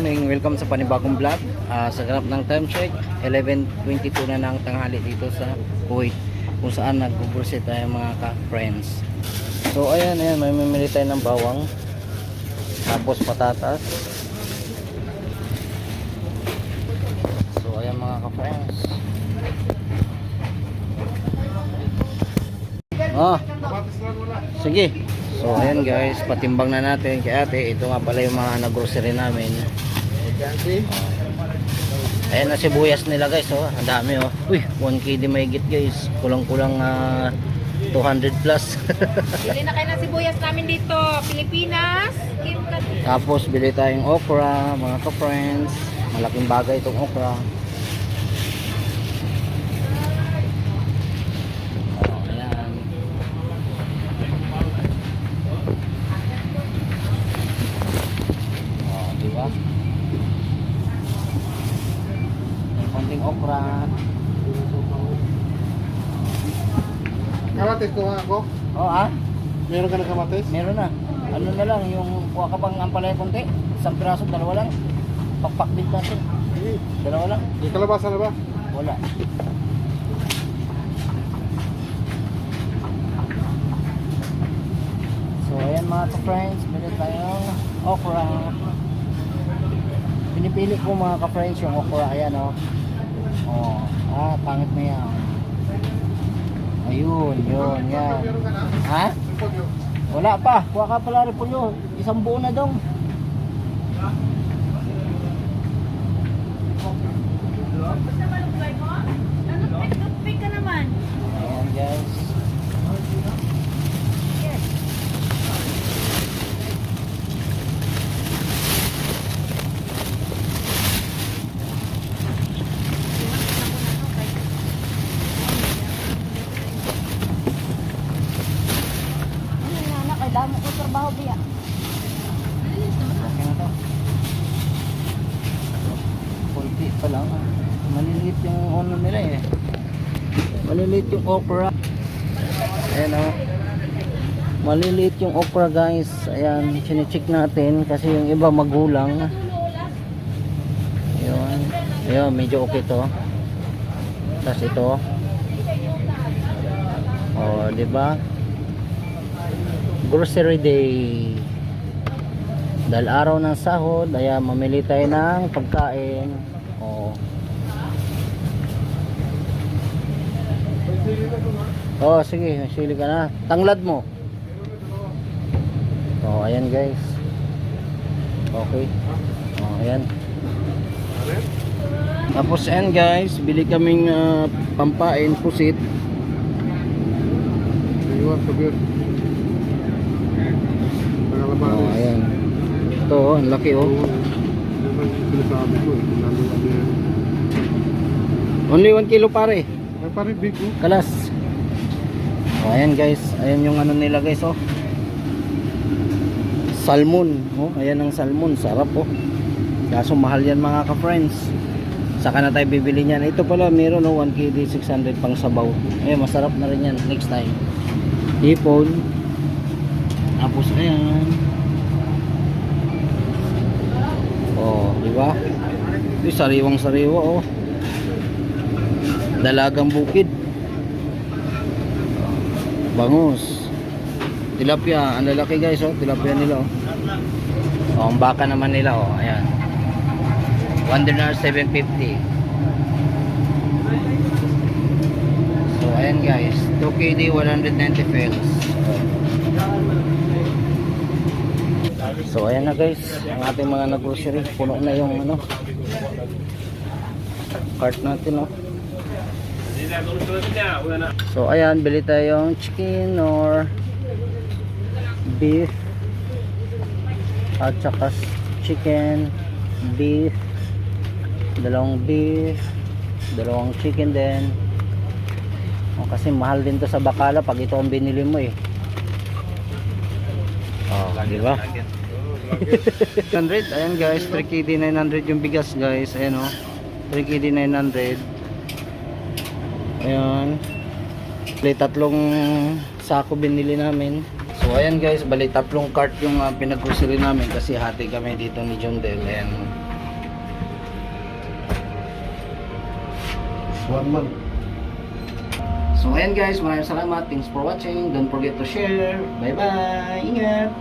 welcome sa panibagong vlog. Ah, sa ganap ng time check, 11.22 na ng tanghali dito sa Kuwait. Kung saan nag-ubursi tayo mga ka-friends. So ayan, ayan, may mamili tayo ng bawang. Tapos patatas. So ayan mga ka-friends. Oh, sige. So ayan guys, patimbang na natin kay ate. Ito nga pala yung mga nag-grocery namin. Ayan na sibuyas nila guys, oh. Ang dami oh. Uy, 1 KD mahigit guys. Kulang-kulang ah, 200 plus. Bili na kayo ng sibuyas namin dito. Pilipinas. Tapos bili tayong okra, mga ka-friends. Malaking bagay itong okra. Oh, ayan. Oh, di ba? May konting okra. Kamatis ko nga ako. Oh, ah? Meron ka na kamatis? Meron na. Ano na lang, yung kuha ka bang ampalaya konti? Isang piraso, dalawa lang. Pakpakbit natin. Dalawa lang. May kalabasa na ba? Wala. So, ayan mga ka-friends, bili tayong okra. Pinipili ko mga ka-friends yung okra. Ayan o. Oh. Ah, pangit na yan. Ayun, yun, yan. Ha? Wala pa. Kuha ka pala yun. Isang buo na dong. Tapos na malunggay mo? Toothpick ka naman. Ayan guys. Yes. Ano na anak, ay damo ko trabaho biya. Okay na to. Kunti pa lang. Maliliit yung ano nila eh. Maliliit yung okra. Ayan o. Maliliit yung okra guys. Ayan, chinecheck natin kasi yung iba magulang. Ayun. Ayun, medyo okay to. Tapos ito. Oh, di ba? Grocery day dahil araw ng sahod kaya mamili tayo ng pagkain oo oh sige sili ka na. Tanglad mo. Oh ayan guys. Okay. Oh ayan. Tapos ayan guys. Bili kaming ah, pampain pusit. Oh ayan. Ito oh ang laki oh. Only 1 kilo pare pare big oh. kalas. Oh, ayan guys. Ayan yung ano nila guys oh. Salmon. Oh ayan ang salmon. Sarap oh. Kaso mahal yan mga ka-friends. Saka na tayo bibili niyan. Ito pala meron oh 1 kg 600 pang sabaw. Eh masarap na rin yan. Next time. Hipon. Tapos ayan. Oh di ba? Di sariwang sariwa oh dalagang bukid. Bangus. Tilapia ang lalaki guys oh. Tilapia nila oh. Oh ang baka naman nila oh. Ayan. Dinar 750 so ayan guys. 2 KD 190 pesos. So ayan na guys. Ang ating mga nag-grocery puno na yung ano cart natin oh So ayan, bili tayong chicken or beef at saka chicken, beef, dalawang beef, dalawang chicken din. O, kasi mahal din to sa Bacala pag ito ang binili mo eh. Oh, di ba? 100, ayan guys, 3KD 900 yung bigas guys, ayan oh. 3KD 900. Ayan. Bali tatlong sako binili namin. So ayan guys, bali tatlong cart yung uh, pinag-grocery namin kasi hati kami dito ni John Del. Ayan. One month. So ayan guys, maraming salamat. Thanks for watching. Don't forget to share. Bye bye. Ingat.